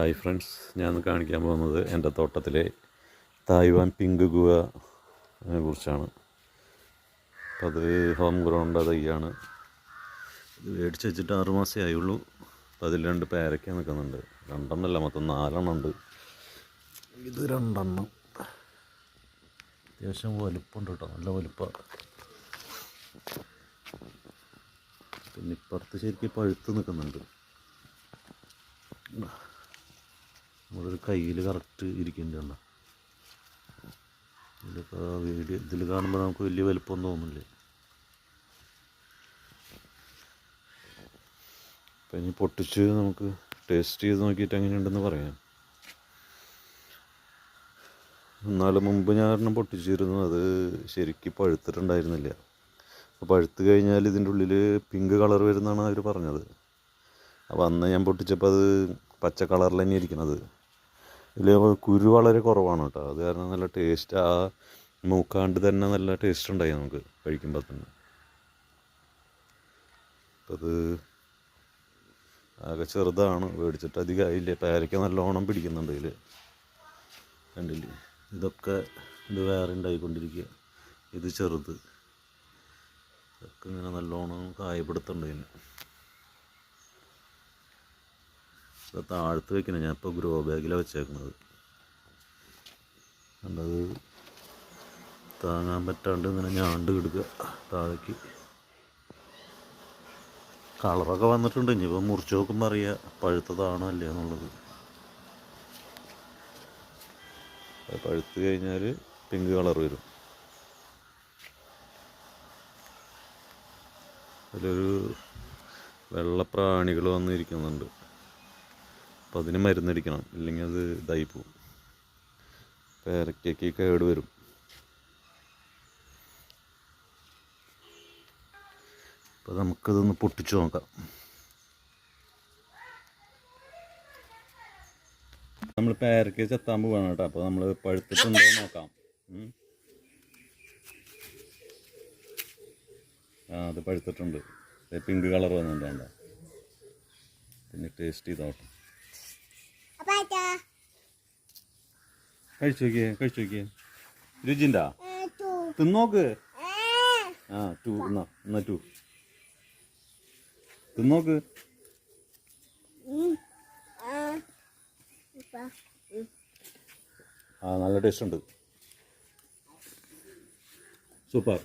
Hi friends ഞാൻ കാണിക്കാൻ പോകുന്നത് എന്റെ തോട്ടത്തിലെ തായ്വാൻ പിങ്ക് ഗുവ കുറിച്ചാണ്. അപ്പം അത് ഹോം ഗ്രൗണ്ട് തൈയാണ് ഇത് മേടിച്ച് വെച്ചിട്ട് ആറ് മാസമേ ആയുള്ളൂ. അപ്പം അതിൽ രണ്ട് പേരയ്ക്ക നിൽക്കുന്നുണ്ട്. രണ്ടെണ്ണമല്ല മൊത്തം നാലെണ്ണം ഉണ്ട്. ഇത് രണ്ടെണ്ണം. അത്യാവശ്യം വലുപ്പമുണ്ട് കേട്ടോ നല്ല വലുപ്പം. പിന്നെ ഇപ്പുറത്ത് ശരിക്കും പഴുത്ത് നിൽക്കുന്നുണ്ട്. നമ്മളൊരു കയ്യിൽ കറക്റ്റ് ഇരിക്കുന്നുണ്ട് ഇതിലിപ്പോൾ വീഡിയോ ഇതിൽ കാണുമ്പോൾ നമുക്ക് വലിയ വലുപ്പമൊന്നും തോന്നില്ലേ. അപ്പം ഇനി പൊട്ടിച്ച് നമുക്ക് ടേസ്റ്റ് ചെയ്ത് നോക്കിയിട്ട് എങ്ങനെയുണ്ടെന്ന് പറയാം. എന്നാലും മുമ്പ് ഞാൻ ഒരെണ്ണം പൊട്ടിച്ചിരുന്നു. അത് ശരിക്കും പഴുത്തിട്ടുണ്ടായിരുന്നില്ല. അപ്പോൾ പഴുത്ത് കഴിഞ്ഞാൽ ഇതിന്റെ ഉള്ളിൽ പിങ്ക് കളർ വരുന്നതാണ് അവർ പറഞ്ഞത്. അപ്പോൾ അന്ന് ഞാൻ പൊട്ടിച്ചപ്പോൾ അത് പച്ച കളറിൽ തന്നെ ഇരിക്കണത് ഇതിൽ കുരു വളരെ കുറവാണ് കേട്ടോ. അത് കാരണം നല്ല ടേസ്റ്റ് ആ മൂക്കാണ്ട് തന്നെ നല്ല ടേസ്റ്റ് ഉണ്ടായി നമുക്ക് കഴിക്കുമ്പോൾ തന്നെ. അത് ആകെ ചെറുതാണ് മേടിച്ചിട്ട് അധികം ആയില്ലേ പേരയ്ക്ക നല്ലോണം പിടിക്കുന്നുണ്ട് ഇതിൽ കണ്ടില്ലേ? ഇതൊക്കെ ഇത് വേറെ ഉണ്ടായിക്കൊണ്ടിരിക്കുക ഇത് ചെറുത്. ഇതൊക്കെ ഇങ്ങനെ നല്ലോണം കായപ്പെടുത്തുന്നുണ്ട് ഇതിന്. ഇത് താഴ്ത്ത് വെക്കണം. ഞാൻ ഇപ്പോൾ ഗ്രോ ബാഗിലാണ് വെച്ചേക്കുന്നത് കണ്ടത് താങ്ങാൻ പറ്റാണ്ട് ഇങ്ങനെ ഞാണ്ട് കിടക്കുക. താഴേക്ക് കളറൊക്കെ വന്നിട്ടുണ്ട്. ഇനിയിപ്പോൾ മുറിച്ച് നോക്കുമ്പോൾ അറിയാം പഴുത്തതാണോ അല്ലേ എന്നുള്ളത്. പഴുത്ത് കഴിഞ്ഞാൽ പിങ്ക് കളർ വരും. അതിലൊരു വെള്ളപ്രാണികൾ വന്നിരിക്കുന്നുണ്ട്. അപ്പം അതിന് മരുന്നടിക്കണം. ഇല്ലെങ്കിൽ അത് ഇതായി പോവും. പേരയ്ക്കൊക്കെ കേട് വരും. അപ്പം നമുക്കതൊന്ന് പൊട്ടിച്ചു നോക്കാം. നമ്മൾ പേരയ്ക്ക ചെത്താൻ പോവാണ് കേട്ടോ. അപ്പോൾ നമ്മൾ പഴുത്തിട്ടുണ്ടോ നോക്കാം. ആ അത് പഴുത്തിട്ടുണ്ട്. പിങ്ക് കളർ വന്നിട്ടുണ്ട് പിന്നെ ടേസ്റ്റ് ചെയ്തോട്ടെ. കഴിച്ചു നോക്കിയേ കഴിച്ചു നോക്കിയേ. രുചിണ്ടാ തിന്നോക്ക് ആ. ടു എന്നാ എന്നാ ടു. തിന്നോക്ക് ആ നല്ല ടേസ്റ്റ് ഉണ്ട്. സൂപ്പർ.